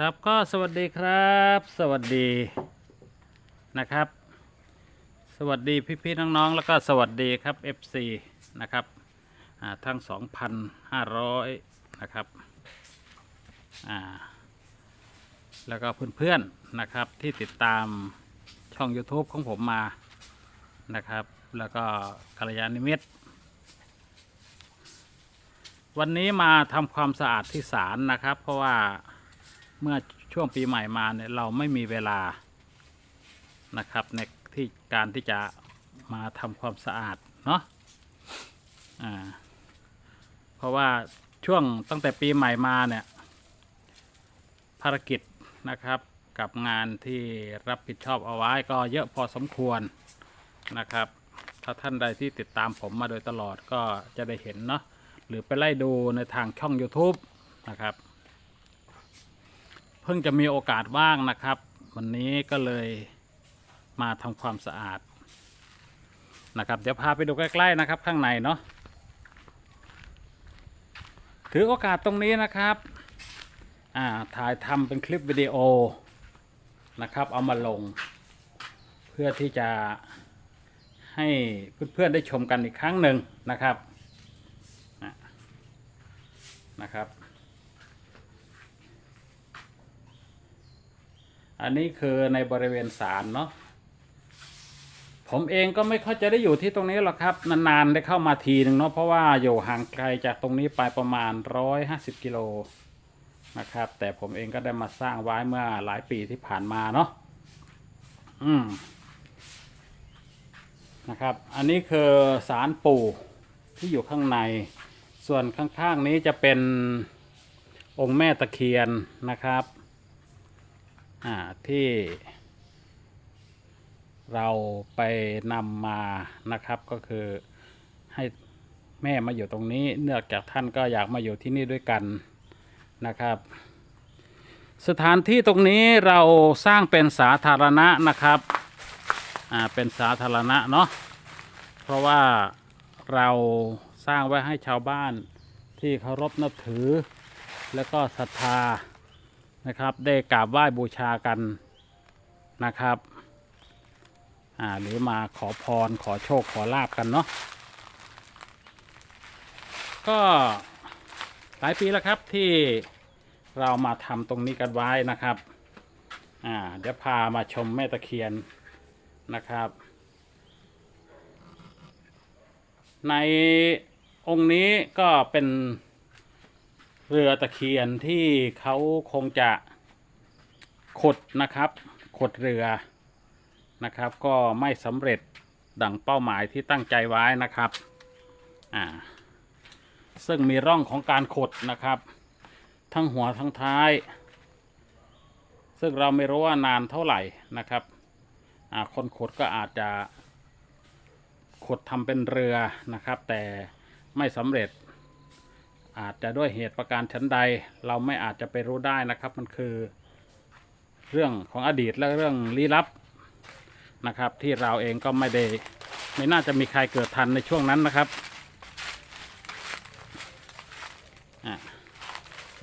ครับก็สวัสดีครับ สวัสดีนะครับ สวัสดีพี่ๆน้องๆแล้วก็สวัสดีครับ FC นะครับอ่าทั้ง 2,500 นะครับแล้วก็เพื่อนๆนะครับที่ติดตามช่อง YouTube ของผมมานะครับ แล้วก็กัลยาณมิตร วันนี้มาทำความสะอาดที่ศาลนะครับ เพราะว่า เมื่อช่วงปีใหม่มาเนี่ยเราไม่มีเวลานะครับในที่การที่จะมาทำความสะอาดเนาะอ่าเพราะว่าช่วงตั้งแต่ปีใหม่มาเนี่ยภารกิจนะครับกับงานที่รับผิดชอบเอาไว้ก็เยอะพอสมควรนะครับ ถ้าท่านใดที่ติดตามผมมาโดยตลอดก็จะได้เห็นเนาะหรือไปไล่ดูในทางช่อง YouTube นะครับ เพิ่งจะมีโอกาสว่างนะครับ วันนี้ก็เลยมาทำความสะอาดนะครับ เดี๋ยวพาไปดูใกล้ๆนะครับข้างในเนาะถือโอกาสตรงนี้นะครับอ่าถ่ายทำเป็นคลิปวิดีโอนะครับ เอามาลง เพื่อที่จะให้เพื่อนๆได้ชมกันอีกครั้งหนึ่งนะครับนะครับ อันนี้คือในบริเวณศาลเนาะผมเองก็ไม่ค่อยจะได้อยู่ที่ตรงนี้หรอกครับ นานๆได้เข้ามาทีหนึ่งเนาะเพราะว่าอยู่ห่างไกลจากตรงนี้ไปประมาณ 150 กิโลนะครับ แต่ผมเองก็ได้มาสร้างไว้เมื่อหลายปีที่ผ่านมาเนาะอืมนะครับ อันนี้คือศาลปู่ที่อยู่ข้างใน ส่วนข้างๆนี้จะเป็นองค์แม่ตะเคียนนะครับ ที่เราไปนำมานะครับก็คือให้แม่มาอยู่ตรงนี้ เนื่องจากท่านก็อยากมาอยู่ที่นี่ด้วยกันนะครับ สถานที่ตรงนี้เราสร้างเป็นสาธารณะนะครับอ่าเป็นสาธารณะเนาะเพราะว่าเราสร้างไว้ให้ชาวบ้านที่เคารพนับถือ แล้วก็ศรัทธา นะครับ ได้กราบไหว้บูชากันนะครับอ่าหรือมาขอพรขอโชคขอลาบกันเนาะก็หลายปีแล้วครับที่เรามาทำตรงนี้กันไว้นะครับอ่าเดี๋ยวพามาชมแม่ตะเคียนนะครับ ในองค์นี้ก็เป็น เรือตะเคียนที่เขาคงจะขุดนะครับขุดเรือนะครับ ก็ไม่สำเร็จดังเป้าหมายที่ตั้งใจไว้นะครับอ่าซึ่งมีร่องของการขุดนะครับ ทั้งหัวทั้งท้าย ซึ่งเราไม่รู้ว่านานเท่าไหร่นะครับอ่าคนขุดก็อาจจะขุดทำเป็นเรือนะครับ แต่ไม่สำเร็จ อาจจะด้วยเหตุประการชั้นใด เราไม่อาจจะไปรู้ได้นะครับ มันคือเรื่องของอดีตและเรื่องลี้ลับนะครับ ที่เราเองก็ไม่ได้ไม่น่าจะมีใครเกิดทันในช่วงนั้นนะครับอะ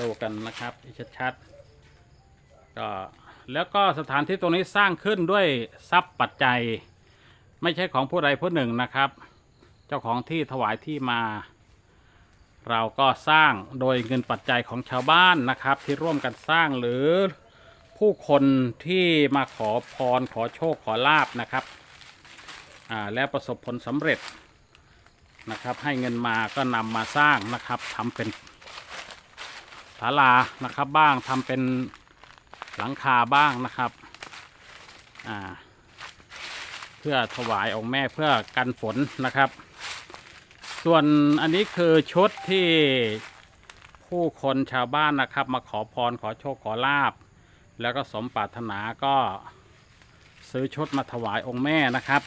ดูกันนะครับชัดๆก็แล้วก็สถานที่ตรงนี้สร้างขึ้นด้วยทรัพย์ปัจจัย ไม่ใช่ของผู้ใดผู้หนึ่งนะครับ เจ้าของที่ถวายที่มา เราก็สร้างโดยเงินปัจจัยของชาวบ้านนะครับ ที่ร่วมกันสร้างหรือผู้คนที่มาขอพรขอโชคขอลาบนะครับอ่าและประสบผลสำเร็จนะครับ ให้เงินมาก็นำมาสร้างนะครับทำเป็นศาลานะครับบ้างทำเป็นหลังคาบ้างนะครับอ่าเพื่อถวายองค์แม่เพื่อกันฝนนะครับ ส่วนอันนี้คือชุดที่ผู้คนชาวบ้านนะครับ มาขอพรขอโชคขอลาบ แล้วก็สมปรารถนาก็ซื้อชุดมาถวายองค์แม่นะครับ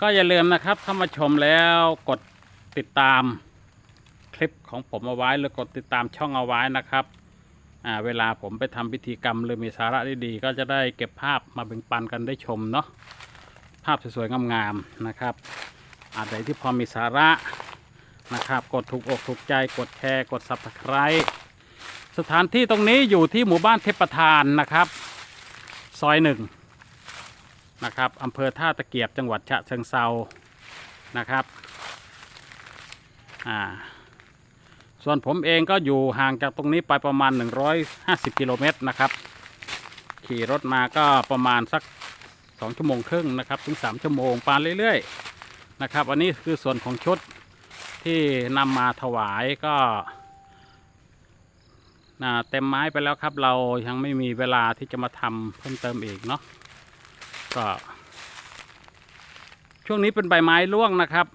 ก็อย่าลืมนะครับเข้ามาชมแล้วกดติดตามคลิปของผมเอาไว้หรือกดติดตามช่องเอาไว้นะครับเวลาผมไปทำพิธีกรรมหรือมีสาระดีๆก็จะได้เก็บภาพมาแบ่งปันกันได้ชมเนาะภาพสวยๆงามๆนะครับ อาจใดที่พอมีสาระนะครับ กดถูกอกถูกใจกดแชร์กด subscribe สถานที่ตรงนี้อยู่ที่หมู่บ้านเทพประธานนะครับ ซอยหนึ่งนะครับอำเภอท่าตะเกียบจังหวัดฉะเชิงเซานะครับอ่าส่วนผมเองก็อยู่ห่างจากตรงนี้ไปประมาณ 150 กิโลเมตรนะครับ ขี่รถมาก็ประมาณสัก 2 ชั่วโมงครึ่งนะครับ ถึง 3 ชั่วโมงปานเรื่อยๆ นะครับ อันนี้คือส่วนของชุดที่นำมาถวายก็นะเต็มไม้ไปแล้วครับ เรายังไม่มีเวลาที่จะมาทำเพิ่มเติมอีกเนาะก็ ช่วงนี้เป็นใบไม้ร่วงนะครับ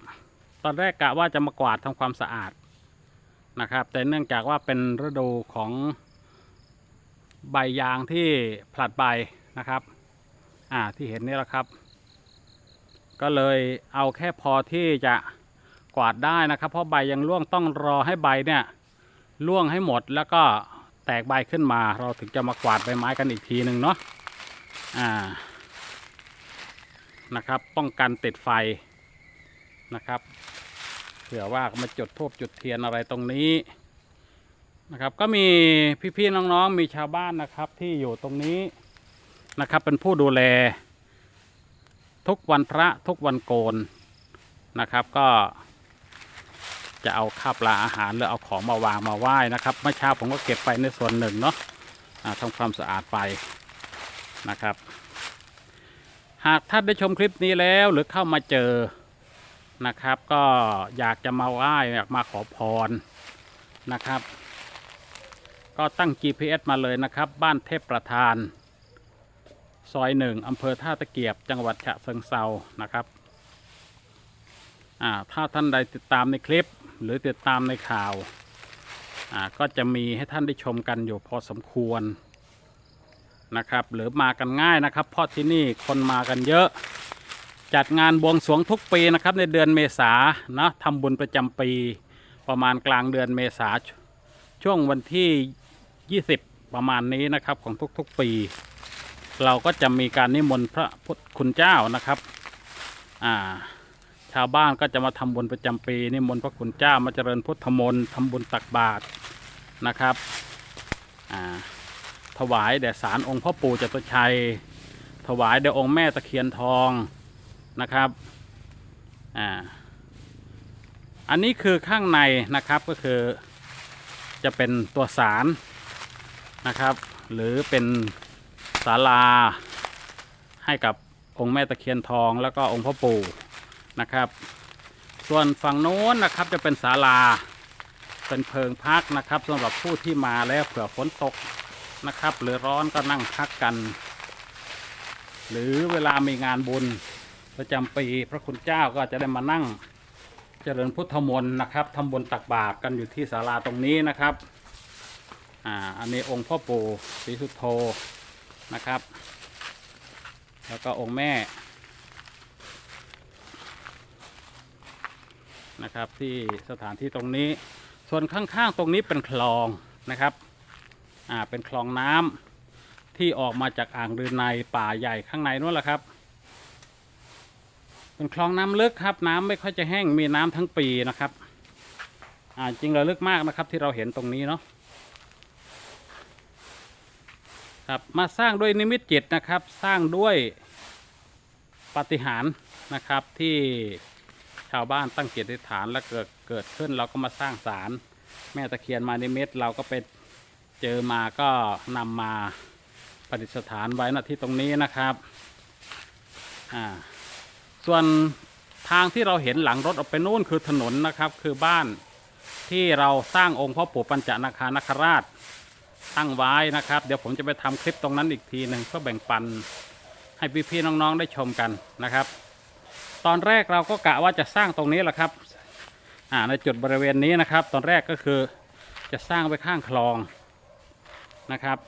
ตอนแรกกะว่าจะมากวาดทำความสะอาดนะครับ แต่เนื่องจากว่าเป็นฤดูของใบยางที่ผลัดใบนะครับ อ่าที่เห็นนี่แหละครับ ก็เลยเอาแค่พอที่จะกวาดได้นะครับ เพราะใบยังร่วงต้องรอให้ใบเนี่ยร่วงให้หมดแล้วก็แตกใบขึ้นมา เราถึงจะมากวาดใบไม้กันอีกทีหนึ่งเนาะอ่านะครับ ป้องกันติดไฟนะครับเผื่อว่ามาจุดทูบจุดเทียนอะไรตรงนี้นะครับ ก็มีพี่ๆน้องๆมีชาวบ้านนะครับที่อยู่ตรงนี้นะครับเป็นผู้ดูแล ทุกวันพระทุกวันโกนนะครับก็จะเอาข้าวปลาอาหารหรือเอาของมาวางมาไหว้นะครับเมื่อเช้าผมก็เก็บไปในส่วนหนึ่งเนาะทำความสะอาดไปนะครับ หากท่านได้ชมคลิปนี้แล้วหรือเข้ามาเจอนะครับ ก็อยากจะมาไหว้อยากมาขอพรนะครับ ก็ตั้ง GPS มาเลยนะครับ บ้านเทพประธาน ซอยหนึ่งอำเภอท่าตะเกียบ จังหวัดฉะเชิงเซานะครับอ่าถ้าท่านใดติดตามในคลิปหรือติดตามในข่าวอ่าก็จะมีให้ท่านได้ชมกันอยู่พอสมควรนะครับหรือมากันง่ายนะครับ เพราะที่นี่คนมากันเยอะ จัดงานบวงสรวงทุกปีนะครับในเดือนเมษานะทำบุญประจำปีประมาณกลางเดือนเมษาชช่วงวันที่ 20 ประมาณนี้นะครับของทุกๆปี เราก็จะมีการนิมนต์พระพุทธคุณเจ้านะครับ อ่า ชาวบ้านก็จะมาทำบุญประจำปี นิมนต์พระคุณเจ้ามาเจริญพุทธมนต์ทำบุญตักบาตรนะครับ อ่า ถวายแด่ศาลองค์พ่อปู่จตุชัย ถวายแด่องค์แม่ตะเคียนทองนะครับ อ่า อันนี้คือข้างในนะครับก็คือจะเป็นตัวสารนะครับ หรือเป็น ศาลา ให้กับองค์แม่ตะเคียนทองแล้วก็องค์พ่อปู่นะครับ ส่วนฝั่งโน้นนะครับจะเป็นศาลาเป็นเพิงพักนะครับสำหรับผู้ที่มาแล้วเผื่อฝนตกนะครับ หรือร้อนก็นั่งพักกัน หรือเวลามีงานบุญประจำปีพระคุณเจ้าก็จะได้มานั่งเจริญพุทธมนต์นะครับทำบุญตักบาตรกันอยู่ที่ศาลาตรงนี้นะครับ อ่า อันนี้องค์พ่อปู่ศรีสุโธ นะครับ แล้วก็องค์แม่นะครับที่สถานที่ตรงนี้ ส่วนข้างๆตรงนี้เป็นคลองนะครับอ่าเป็นคลองน้ำที่ออกมาจากอ่างรืในป่าใหญ่ข้างในนู้นแหละครับ เป็นคลองน้ำลึกครับ น้ำไม่ค่อยจะแห้งมีน้ำทั้งปีนะครับอ่าจริงระลึกมากนะครับที่เราเห็นตรงนี้เนาะ ครับมาสร้างด้วยนิมิตจิตนะครับ สร้างด้วยปฏิหารนะครับที่ชาวบ้านตั้งจิตฐานแล้วเกิดเกิดขึ้นเราก็มาสร้างศาลแม่ตะเคียนมานิมิตเราก็ไปเจอมาก็นำมาประดิษฐานไว้ณที่ตรงนี้นะครับอ่าส่วนทางที่เราเห็นหลังรถออกไปนู่นคือถนนนะครับ คือบ้านที่เราสร้างองค์พ่อปู่ปัญจนาคานคราช ตั้งไว้นะครับ เดี๋ยวผมจะไปทำคลิปตรงนั้นอีกทีหนึ่งเพื่อแบ่งปันให้พี่ๆน้องๆได้ชมกันนะครับ ตอนแรกเราก็กะว่าจะสร้างตรงนี้แหละครับอ่าในจุดบริเวณนี้นะครับ ตอนแรกก็คือจะสร้างไว้ข้างคลองนะครับ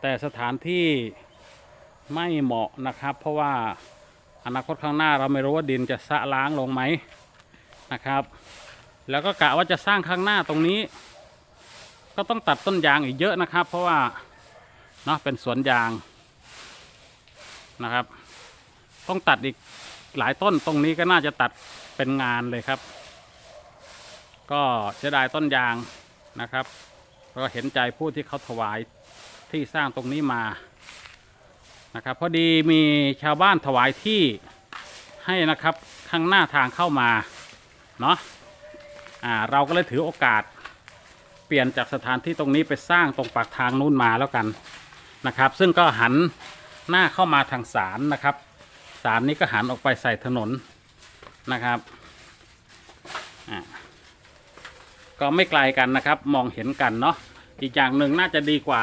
แต่สถานที่ไม่เหมาะนะครับ เพราะว่าอนาคตข้างหน้าเราไม่รู้ว่าดินจะสะล้างลงไหมนะครับ แล้วก็กะว่าจะสร้างข้างหน้าตรงนี้ ก็ต้องตัดต้นยางอีกเยอะนะครับ เพราะว่าเนาะเป็นสวนยางนะครับ ต้องตัดอีกหลายต้นตรงนี้ก็น่าจะตัดเป็นงานเลยครับ ก็เสียดายต้นยางนะครับก็เห็นใจผู้ที่เขาถวายที่สร้างตรงนี้มานะครับพอดีมีชาวบ้านถวายที่ให้นะครับข้างหน้าทางเข้ามาเนาะอ่าเราก็เลยถือโอกาส ปลี่ยนจากสถานที่ตรงนี้ไปสร้างตรงปากทางนู้นมาแล้วกันนะครับ ซึ่งก็หันหน้าเข้ามาทางศาลนะครับศาลนี้ก็หันออกไปใส่ถนนนะครับอ่าก็ไม่ไกลกันนะครับ มองเห็นกันเนาะอีกอย่างหนึ่งน่าจะดีกว่า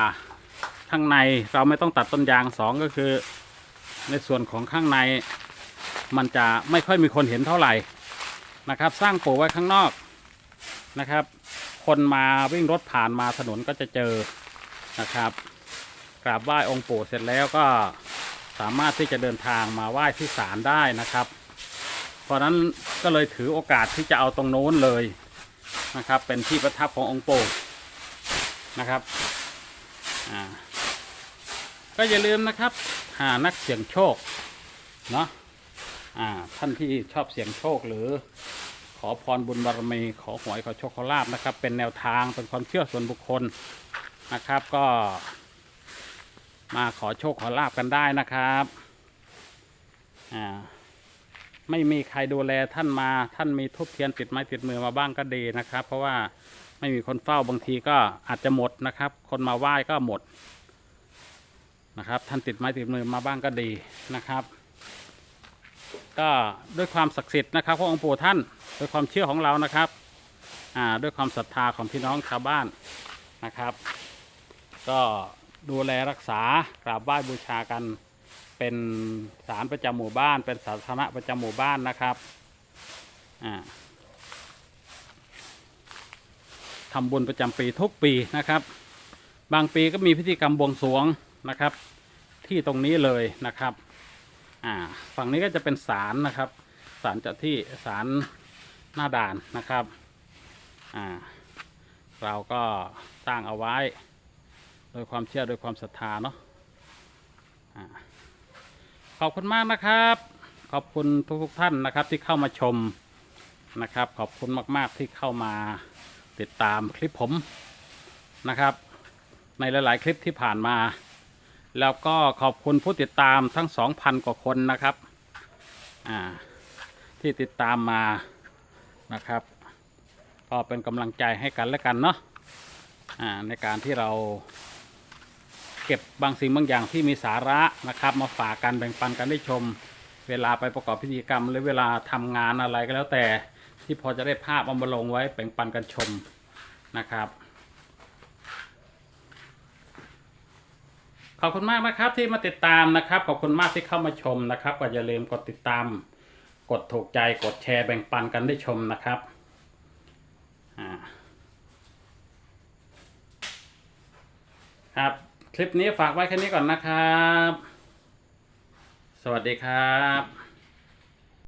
ข้างในเราไม่ต้องตัดต้นยางสองก็คือ ในส่วนของข้างในมันจะไม่ค่อยมีคนเห็นเท่าไหร่นะครับ สร้างปลูกไว้ข้างนอกนะครับ คนมาวิ่งรถผ่านมาถนนก็จะเจอนะครับกราบไหว้องค์ปู่เสร็จแล้วก็สามารถที่จะเดินทางมาไหว้ที่ศาลได้นะครับ เพราะนั้นก็เลยถือโอกาสที่จะเอาตรงโน้นเลยนะครับ เป็นที่ประทับขององค์ปู่นะครับอ่าก็อย่าลืมนะครับหานักเสี่ยงโชคเนาะอ่าท่านที่ชอบเสี่ยงโชคหรือ ขอพรบุญบารมีขอหวยขอโชคขอลาบนะครับ เป็นแนวทางเป็นความเชื่อส่วนบุคคลนะครับ ก็มาขอโชคขอลาบกันได้นะครับอ่าไม่มีใครดูแลท่านมาท่านมีทุบเทียนติดไม้ติดมือมาบ้างก็ดีนะครับ เพราะว่าไม่มีคนเฝ้าบางทีก็อาจจะหมดนะครับ คนมาไหว้ก็หมดนะครับ ท่านติดไม้ติดมือมาบ้างก็ดีนะครับ ก็ด้วยความศักดิ์สิทธิ์นะครับขององค์ปู่ท่านด้วยความเชื่อของเรานะครับอ่าด้วยความศรัทธาของพี่น้องชาวบ้านนะครับ ก็ดูแลรักษากราบไหว้บูชากันเป็นศาลประจำหมู่บ้าน เป็นศาสนประจำหมู่บ้านนะครับอ่าทำบุญประจำปีทุกปีนะครับ บางปีก็มีพิธีกรรมบวงสรวงนะครับ ที่ตรงนี้เลยนะครับ อ่า ฝั่งนี้ก็จะเป็นศาลนะครับศาลเจ้าที่ศาลหน้าด่านนะครับ อ่า เราก็สร้างเอาไว้ โดยความเชื่อโดยความศรัทธาเนาะอ่าขอบคุณมากนะครับ ขอบคุณทุกๆท่านนะครับที่เข้ามาชมนะครับ ขอบคุณมากๆที่เข้ามาติดตามคลิปผมนะครับ ในหลาย ๆ คลิปที่ผ่านมา แล้วก็ขอบคุณผู้ติดตามทั้ง 2,000 กว่าคนนะครับที่ติดตามมานะครับก็เป็นกำลังใจให้กันและกันเนาะในการที่เราเก็บบางสิ่งบางอย่างที่มีสาระนะครับ มาฝากกันแบ่งปันกันได้ชม เวลาไปประกอบพิธีกรรม หรือเวลาทำงานอะไรก็แล้วแต่ที่พอจะได้ภาพเอามาลงไว้แบ่งปันกันชมนะครับ ขอบคุณมากนะครับที่มาติดตามนะครับ ขอบคุณมากที่เข้ามาชมนะครับก็อย่าลืมกดติดตาม กดถูกใจกดแชร์แบ่งปันกันได้ชมนะครับอ่าครับคลิปนี้ฝากไว้แค่นี้ก่อนนะครับ สวัสดีครับ